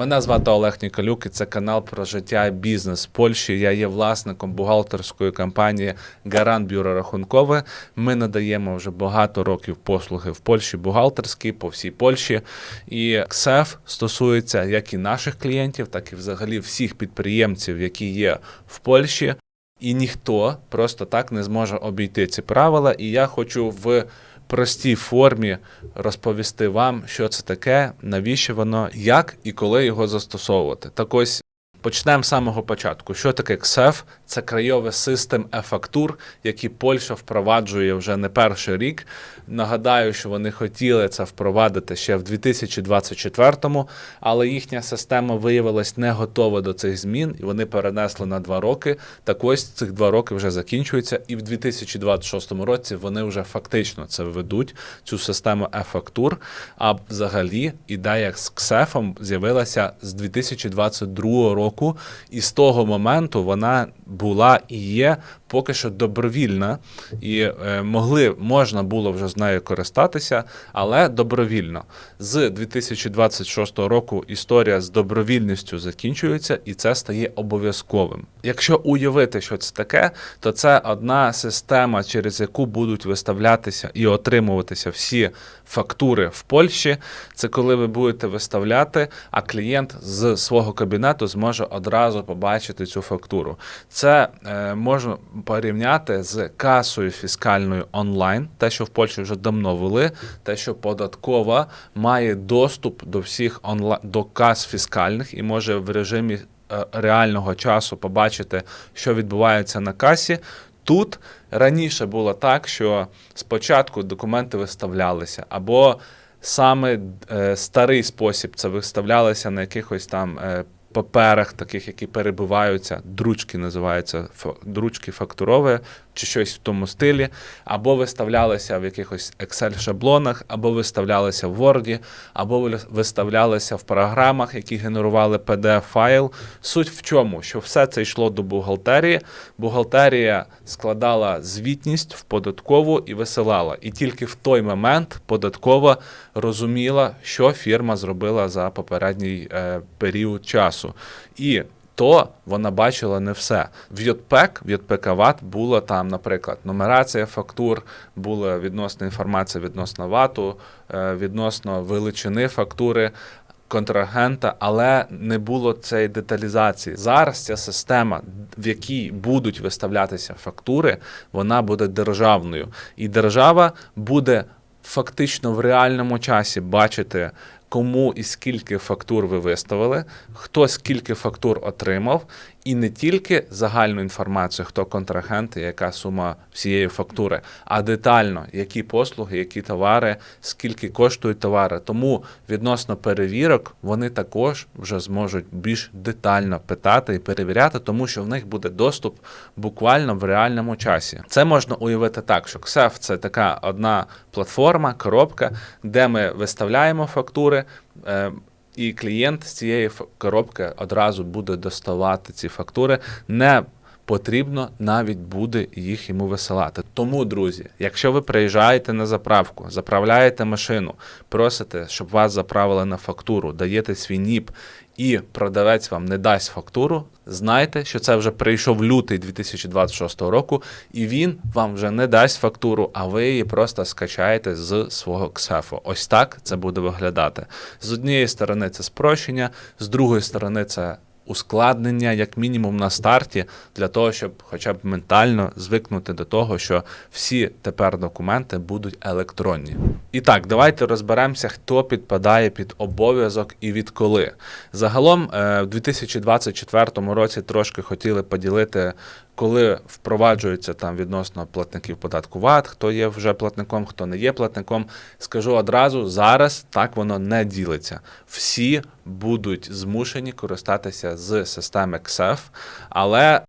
Мене звати Олег Ніколюк, і це канал про життя і бізнес в Польщі. Я є власником бухгалтерської компанії Гарант Бюро Рахункове. Ми надаємо вже багато років послуги в Польщі бухгалтерські по всій Польщі. І КСЕФ стосується як і наших клієнтів, так і взагалі всіх підприємців, які є в Польщі. І ніхто просто так не зможе обійти ці правила. І я хочу в простій формі розповісти вам, що це таке, навіщо воно, як і коли його застосовувати. Так ось почнемо з самого початку. Що таке КСЕФ? Це краєвий систем е-фактур, які Польща впроваджує вже не перший рік. Нагадаю, що вони хотіли це впровадити ще в 2024-му, але їхня система виявилась не готова до цих змін, і вони перенесли на два роки. Так ось цих два роки вже закінчуються, і в 2026 році вони вже фактично це введуть, цю систему е-фактур. А взагалі ідея з КСЕФом з'явилася з 2022 року, і з того моменту вона була і є поки що добровільна, і е, могли можна було вже з нею користатися, але добровільно. З 2026 року історія з добровільністю закінчується, і це стає обов'язковим. Якщо уявити, що це таке, то це одна система, через яку будуть виставлятися і отримуватися всі фактури в Польщі. Це коли ви будете виставляти, а клієнт з свого кабінету зможе одразу побачити цю фактуру. Це е, можна порівняти з касою фіскальною онлайн, те, що в Польщі вже давно вели, те, що податкова має доступ до всіх онлайн до кас фіскальних і може в режимі е, реального часу побачити, що відбувається на касі. Тут раніше було так, що спочатку документи виставлялися, або саме е, старий спосіб це виставлялося на якихось там е, паперах, таких, які перебиваються, дручки називаються дручки фактурові, чи щось в тому стилі, або виставлялися в якихось Excel-шаблонах, або виставлялися в Word, або ви- виставлялися в програмах, які генерували PDF-файл. Суть в чому? Що все це йшло до бухгалтерії. Бухгалтерія складала звітність в податкову і висилала. І тільки в той момент податкова розуміла, що фірма зробила за попередній е, період часу. І то вона бачила не все. В ЙОТПЕК, в ЙОТПЕКАВАТ було там, наприклад, нумерація фактур, була відносна інформація відносно вату, е, відносно величини фактури. Контрагента, але не було цієї деталізації. Зараз ця система, в якій будуть виставлятися фактури, вона буде державною, і держава буде фактично в реальному часі бачити, кому і скільки фактур ви виставили, хто скільки фактур отримав, і не тільки загальну інформацію, хто контрагент і яка сума всієї фактури, а детально, які послуги, які товари, скільки коштують товари. Тому відносно перевірок вони також вже зможуть більш детально питати і перевіряти, тому що в них буде доступ буквально в реальному часі. Це можна уявити так, що КСЕФ це така одна платформа, коробка, де ми виставляємо фактури. Е, і клієнт з цієї коробки одразу буде доставати ці фактури. Не потрібно навіть буде їх йому висилати. Тому, друзі, якщо ви приїжджаєте на заправку, заправляєте машину, просите, щоб вас заправили на фактуру, даєте свій НІП і продавець вам не дасть фактуру, знайте, що це вже прийшов лютий 2026 року, і він вам вже не дасть фактуру, а ви її просто скачаєте з свого КСЕФу. Ось так це буде виглядати. З однієї сторони це спрощення, з другої сторони це ускладнення, як мінімум на старті, для того, щоб хоча б ментально звикнути до того, що всі тепер документи будуть електронні. І так, давайте розберемося, хто підпадає під обов'язок і відколи. Загалом, е, в 2024 році трошки хотіли поділити. Коли впроваджується там відносно платників податку ВАТ, хто є вже платником, хто не є платником, скажу одразу, зараз так воно не ділиться. Всі будуть змушені користатися з системи КСЕФ, але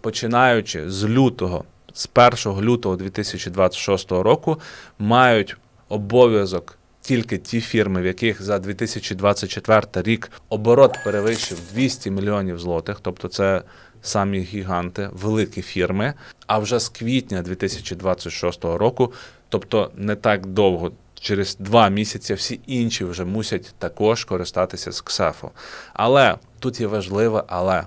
починаючи з лютого, з 1 лютого 2026 року, мають обов'язок. Тільки ті фірми, в яких за 2024 рік оборот перевищив 200 мільйонів злотих, тобто це самі гіганти, великі фірми. А вже з квітня 2026 року, тобто не так довго через два місяці всі інші вже мусять також користатися з КСЕФу. Але тут є важливе але.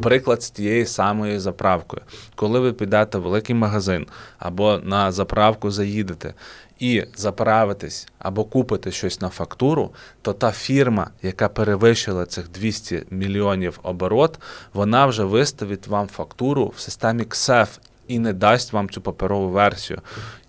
Приклад з тією самою заправкою. Коли ви підете в великий магазин або на заправку заїдете і заправитесь або купите щось на фактуру, то та фірма, яка перевищила цих 200 мільйонів оборот, вона вже виставить вам фактуру в системі КСЕФ і не дасть вам цю паперову версію.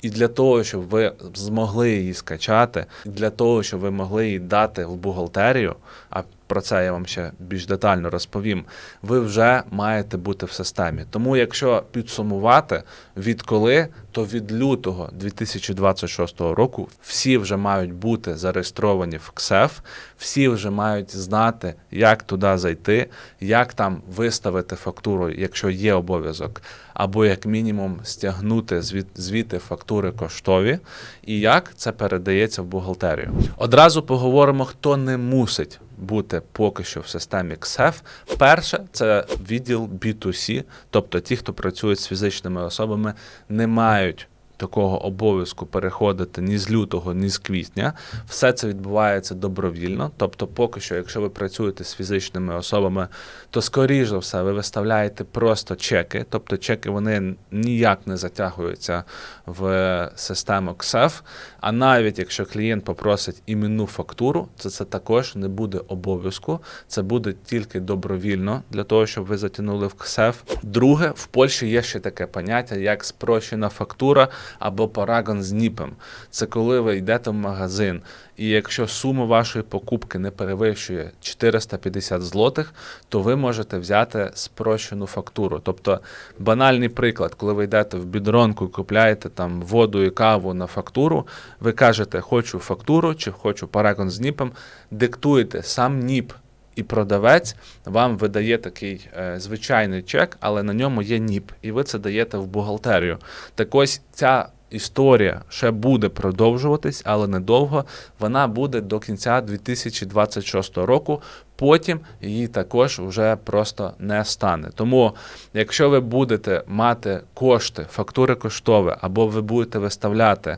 І для того, щоб ви змогли її скачати, для того, щоб ви могли її дати в бухгалтерію, а про це я вам ще більш детально розповім, ви вже маєте бути в системі. Тому, якщо підсумувати відколи, то від лютого 2026 року всі вже мають бути зареєстровані в КСЕФ, всі вже мають знати, як туди зайти, як там виставити фактуру, якщо є обов'язок, або як мінімум стягнути звіти фактури коштові, і як це передається в бухгалтерію. Одразу поговоримо, хто не мусить бути поки що в системі КСЕФ. Перше, це відділ B2C, тобто ті, хто працюють з фізичними особами, не мають. Такого обов'язку переходити ні з лютого, ні з квітня. Все це відбувається добровільно. Тобто, поки що, якщо ви працюєте з фізичними особами, то скоріш за все ви виставляєте просто чеки. Тобто чеки вони ніяк не затягуються в систему КСЕФ. А навіть якщо клієнт попросить іменну фактуру, то це також не буде обов'язку. Це буде тільки добровільно для того, щоб ви затягнули в КСЕФ. Друге, в Польщі є ще таке поняття, як спрощена фактура або парагон з ніпем. Це коли ви йдете в магазин, і якщо сума вашої покупки не перевищує 450 злотих, то ви можете взяти спрощену фактуру. Тобто банальний приклад, коли ви йдете в бідронку і купляєте там воду і каву на фактуру, ви кажете, хочу фактуру чи хочу парагон з ніпем, диктуєте сам ніп. І продавець вам видає такий е, звичайний чек, але на ньому є НІП, і ви це даєте в бухгалтерію. Так ось ця історія ще буде продовжуватись, але недовго. Вона буде до кінця 2026 року. Потім її також вже просто не стане. Тому, якщо ви будете мати кошти, фактури коштові, або ви будете виставляти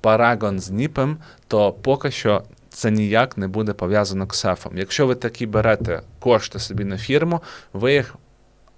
парагон з НІПем, то поки що це ніяк не буде пов'язано з СЕФом. Якщо ви такі берете кошти собі на фірму, ви їх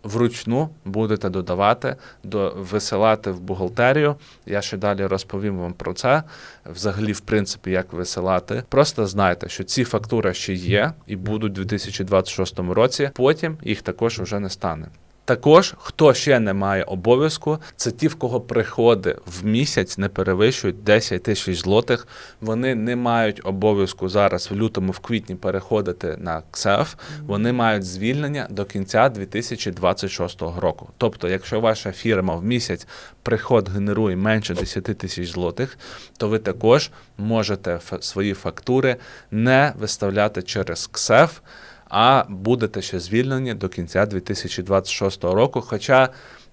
вручну будете додавати, до, висилати в бухгалтерію. Я ще далі розповім вам про це. Взагалі, в принципі, як висилати. Просто знайте, що ці фактури ще є і будуть у 2026 році. Потім їх також вже не стане. Також, хто ще не має обов'язку, це ті, в кого приходи в місяць не перевищують 10 тисяч злотих. Вони не мають обов'язку зараз в лютому, в квітні переходити на КСЕФ. Вони мають звільнення до кінця 2026 року. Тобто, якщо ваша фірма в місяць приход генерує менше 10 тисяч злотих, то ви також можете свої фактури не виставляти через КСЕФ а будете ще звільнені до кінця 2026 року. Хоча,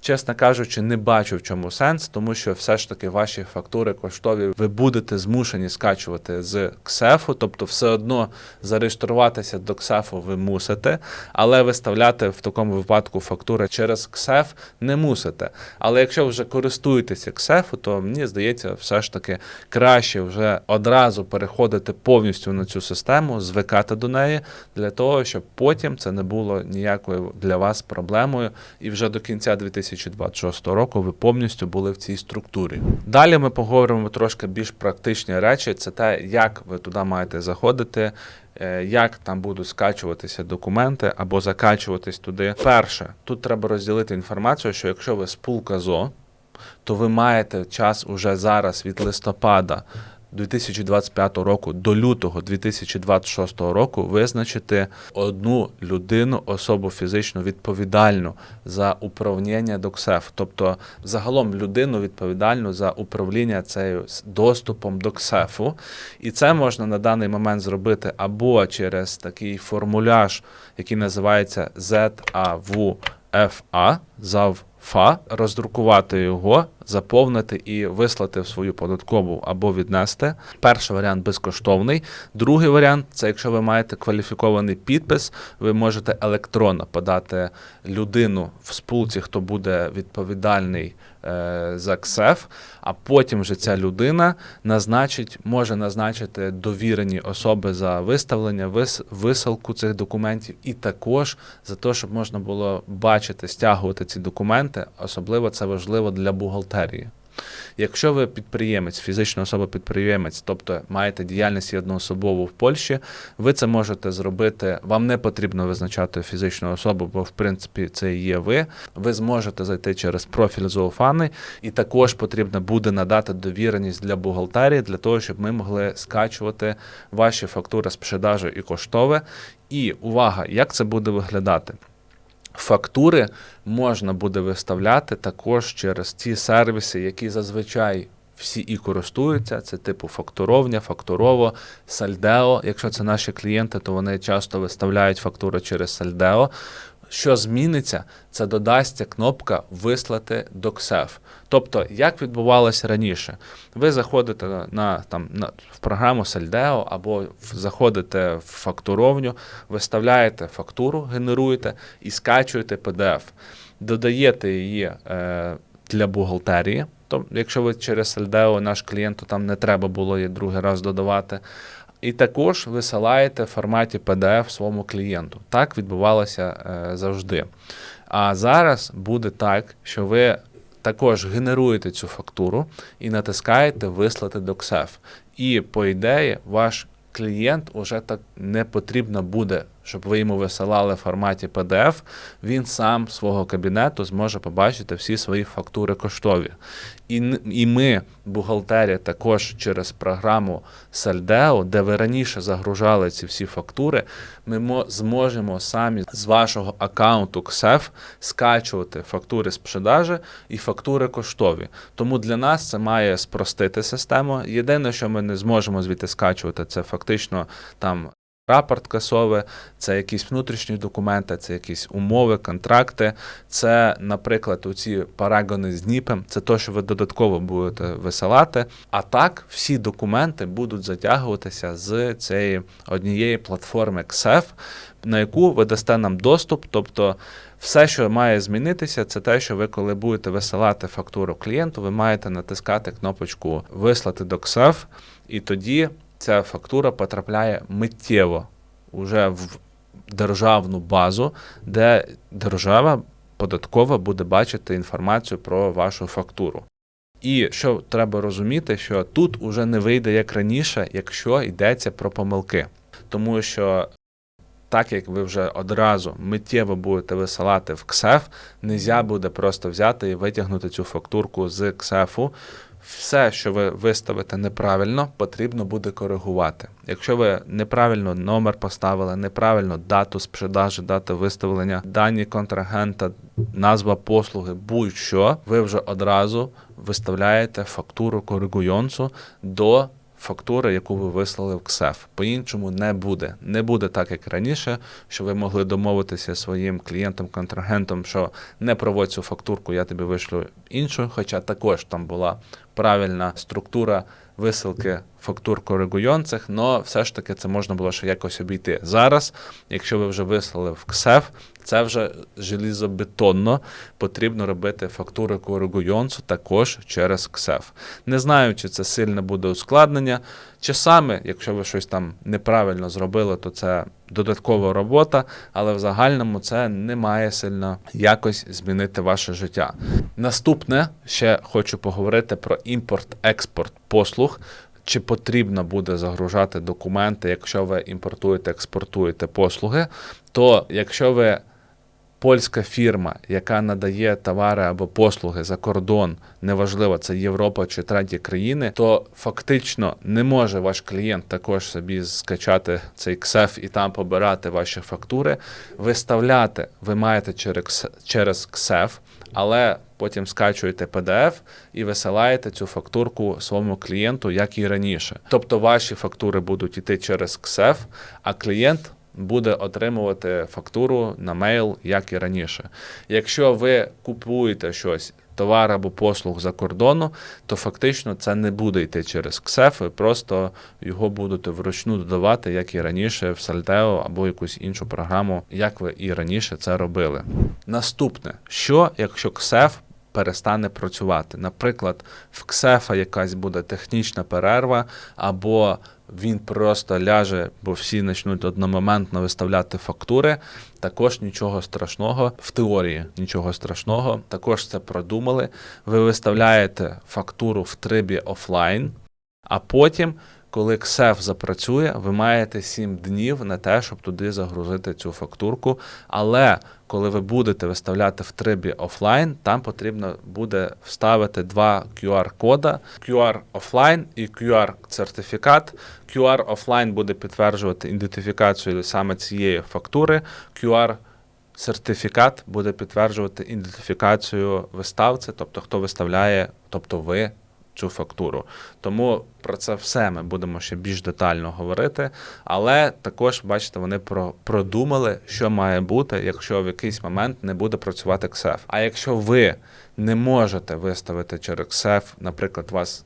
чесно кажучи, не бачу в чому сенс, тому що все ж таки ваші фактури коштові ви будете змушені скачувати з КСЕФу, тобто все одно зареєструватися до КСЕФу ви мусите, але виставляти в такому випадку фактури через КСЕФ не мусите. Але якщо вже користуєтеся КСЕФу, то мені здається, все ж таки краще вже одразу переходити повністю на цю систему, звикати до неї, для того, щоб потім це не було ніякою для вас проблемою, і вже до кінця 2026 року ви повністю були в цій структурі. Далі ми поговоримо трошки більш практичні речі. Це те, як ви туди маєте заходити. е, Як там будуть скачуватися документи або закачуватись туди. Перше, тут треба розділити інформацію, що якщо ви спулка ЗО, то ви маєте час уже зараз від листопада 2025 року до лютого 2026 року визначити одну людину, особу фізично відповідальну за управління до КСЕФ, тобто загалом людину відповідальну за управління цією доступом до КСЕФу. І це можна на даний момент зробити або через такий формуляж, який називається ZAVFA, ЗАВФА, роздрукувати його, заповнити і вислати в свою податкову або віднести. Перший варіант безкоштовний. Другий варіант це якщо ви маєте кваліфікований підпис, ви можете електронно подати людину в спілці, хто буде відповідальний е, за КСЕФ, а потім вже ця людина назначить, може назначити довірені особи за виставлення, вис, висилку цих документів, і також за те, щоб можна було бачити, стягувати ці документи. Особливо це важливо для бухгалтерії. Якщо ви підприємець, фізична особа-підприємець, тобто маєте діяльність одноособову в Польщі, ви це можете зробити. Вам не потрібно визначати фізичну особу, бо в принципі це є ви. Ви зможете зайти через профіль Зоофани, і також потрібно буде надати довіреність для бухгалтерії, для того, щоб ми могли скачувати ваші фактури з продажу і коштове. І увага, як це буде виглядати? Фактури можна буде виставляти також через ті сервіси, які зазвичай всі і користуються. Це типу фактуровня, фактурово, сальдео. Якщо це наші клієнти, то вони часто виставляють фактури через сальдео. Що зміниться, це додасться кнопка Вислати до КСЕФ. Тобто, як відбувалося раніше, ви заходите на, там, на, в програму Saldeo або заходите в фактуровню, виставляєте фактуру, генеруєте і скачуєте PDF. Додаєте її е, для бухгалтерії. Тобто, якщо ви через Saldeo наш клієнт, то там не треба було її другий раз додавати. І також висилаєте в форматі PDF своєму клієнту. Так відбувалося е, завжди. А зараз буде так, що ви також генеруєте цю фактуру і натискаєте Вислати до КСЕФ. І, по ідеї, ваш клієнт уже так не потрібно буде, щоб ви йому висилали в форматі PDF. Він сам свого кабінету зможе побачити всі свої фактури коштові. І, і ми, бухгалтерія, також через програму Saldeo, де ви раніше загружали ці всі фактури, ми мо- зможемо самі з вашого аккаунту КСЕФ скачувати фактури з продажі і фактури коштові. Тому для нас це має спростити систему. Єдине, що ми не зможемо звідти скачувати, це фактично там. Рапорт касове, це якісь внутрішні документи, це якісь умови, контракти, це, наприклад, оці парагони з НІПем, це те, що ви додатково будете висилати. А так, всі документи будуть затягуватися з цієї однієї платформи XF, на яку ви дасте нам доступ. Тобто, все, що має змінитися, це те, що ви, коли будете висилати фактуру клієнту, ви маєте натискати кнопочку Вислати до XF, і тоді ця фактура потрапляє миттєво уже в державну базу, де держава податкова буде бачити інформацію про вашу фактуру. І що треба розуміти, що тут уже не вийде як раніше, якщо йдеться про помилки. Тому що так як ви вже одразу миттєво будете висилати в КСЕФ, нельзя буде просто взяти і витягнути цю фактурку з КСЕФу. Все, що ви виставите неправильно, потрібно буде коригувати. Якщо ви неправильно номер поставили, неправильно дату з продажі, дату виставлення, дані контрагента, назва послуги, будь-що, ви вже одразу виставляєте фактуру коригуйонцу до фактури, яку ви вислали в КСЕФ. По-іншому не буде. Не буде так, як раніше, що ви могли домовитися своїм клієнтом-контрагентом, що не проводь цю фактурку, я тобі вишлю іншу, хоча також там була правильна структура висилки фактур коригуйонцих, але все ж таки це можна було ще якось обійти. Зараз, якщо ви вже вислали в КСЕФ, це вже желізобетонно потрібно робити фактури коригуйонцу також через КСЕФ. Не знаю, чи це сильне буде ускладнення. Часами, якщо ви щось там неправильно зробили, то це додаткова робота, але в загальному це не має сильно якось змінити ваше життя. Наступне ще хочу поговорити про імпорт-експорт послуг. Чи потрібно буде загружати документи, якщо ви імпортуєте, експортуєте послуги, то якщо ви польська фірма, яка надає товари або послуги за кордон, неважливо, це Європа чи треті країни, то фактично не може ваш клієнт також собі скачати цей КСЕФ і там побирати ваші фактури. Виставляти ви маєте через, через КСЕФ, але потім скачуєте PDF і висилаєте цю фактурку своєму клієнту, як і раніше. Тобто ваші фактури будуть йти через КСЕФ, а клієнт буде отримувати фактуру на мейл, як і раніше. Якщо ви купуєте щось товар або послуг за кордону, то фактично це не буде йти через КСЕФ, ви просто його будете вручну додавати, як і раніше, в Сальтео або якусь іншу програму, як ви і раніше це робили. Наступне, що якщо КСЕФ перестане працювати? Наприклад, в КСЕФа якась буде технічна перерва, або він просто ляже, бо всі почнуть одномоментно виставляти фактури. Також нічого страшного, в теорії нічого страшного. Також це продумали. Ви виставляєте фактуру в трибі офлайн, а потім, коли КСЕФ запрацює, ви маєте 7 днів на те, щоб туди загрузити цю фактурку. Але коли ви будете виставляти в трибі офлайн, там потрібно буде вставити два QR-кода: QR офлайн і QR-сертифікат. QR офлайн буде підтверджувати ідентифікацію саме цієї фактури. QR сертифікат буде підтверджувати ідентифікацію виставця, тобто хто виставляє, тобто ви цю фактуру. Тому про це все ми будемо ще більш детально говорити. Але також, бачите, вони про, продумали, що має бути, якщо в якийсь момент не буде працювати КСЕФ. А якщо ви не можете виставити через КСЕФ, наприклад, у вас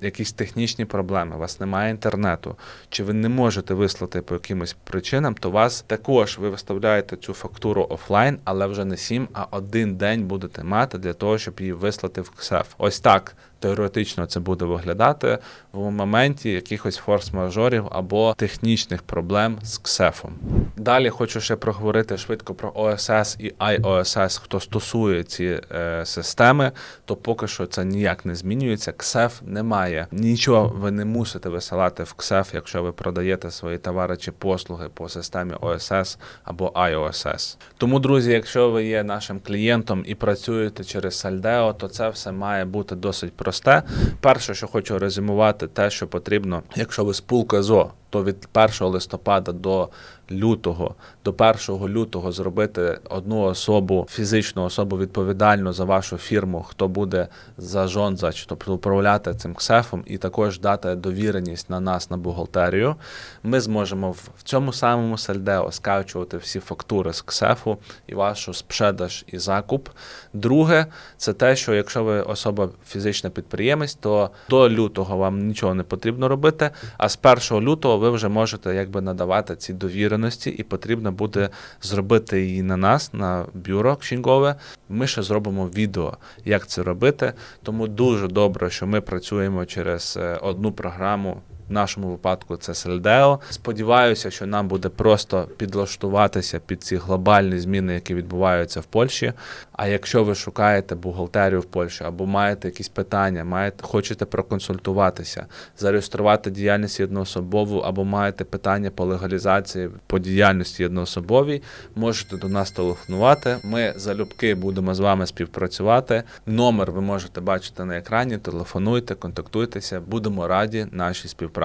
якісь технічні проблеми, у вас немає інтернету, чи ви не можете вислати по якимось причинам, то вас також ви виставляєте цю фактуру офлайн, але вже не 7, а один день будете мати для того, щоб її вислати в КСЕФ. Ось так теоретично це буде виглядати в моменті якихось форс-мажорів або технічних проблем з КСЕФом. Далі хочу ще проговорити швидко про OSS і iOSS, хто стосує ці е, системи, то поки що це ніяк не змінюється. КСЕФ немає. Нічого ви не мусите висилати в КСЕФ, якщо ви продаєте свої товари чи послуги по системі OSS або iOSS. Тому, друзі, якщо ви є нашим клієнтом і працюєте через Saldeo, то це все має бути досить просте. Перше, що хочу резюмувати, те, що потрібно, якщо ви спулка ЗО, то від 1 листопада до лютого, до 1 лютого зробити одну особу, фізичну особу відповідальну за вашу фірму, хто буде за жонзач, тобто управляти цим ксефом, і також дати довіреність на нас на бухгалтерію. Ми зможемо в цьому самому сельдео скачувати всі фактури з ксефу і вашу спшедаж і закуп. Друге, це те, що якщо ви особа фізична підприємець, то до лютого вам нічого не потрібно робити. А з 1 лютого ви вже можете якби надавати ці довіреності, і потрібно буде зробити її на нас, на бюро кшінгове. Ми ще зробимо відео, як це робити. Тому дуже добре, що ми працюємо через е, одну програму. В нашому випадку це Сельдео. Сподіваюся, що нам буде просто підлаштуватися під ці глобальні зміни, які відбуваються в Польщі. А якщо ви шукаєте бухгалтерію в Польщі або маєте якісь питання, маєте, хочете проконсультуватися, зареєструвати діяльність jednoособову, або маєте питання по легалізації по діяльності jednoособовій, можете до нас телефонувати. Ми залюбки будемо з вами співпрацювати. Номер ви можете бачити на екрані. Телефонуйте, контактуйтеся. Будемо раді нашій співпраці.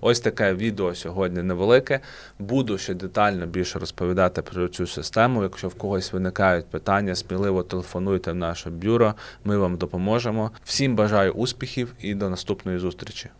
Ось таке відео сьогодні невелике. Буду ще детально більше розповідати про цю систему. Якщо в когось виникають питання, сміливо телефонуйте в наше бюро. Ми вам допоможемо. Всім бажаю успіхів і до наступної зустрічі.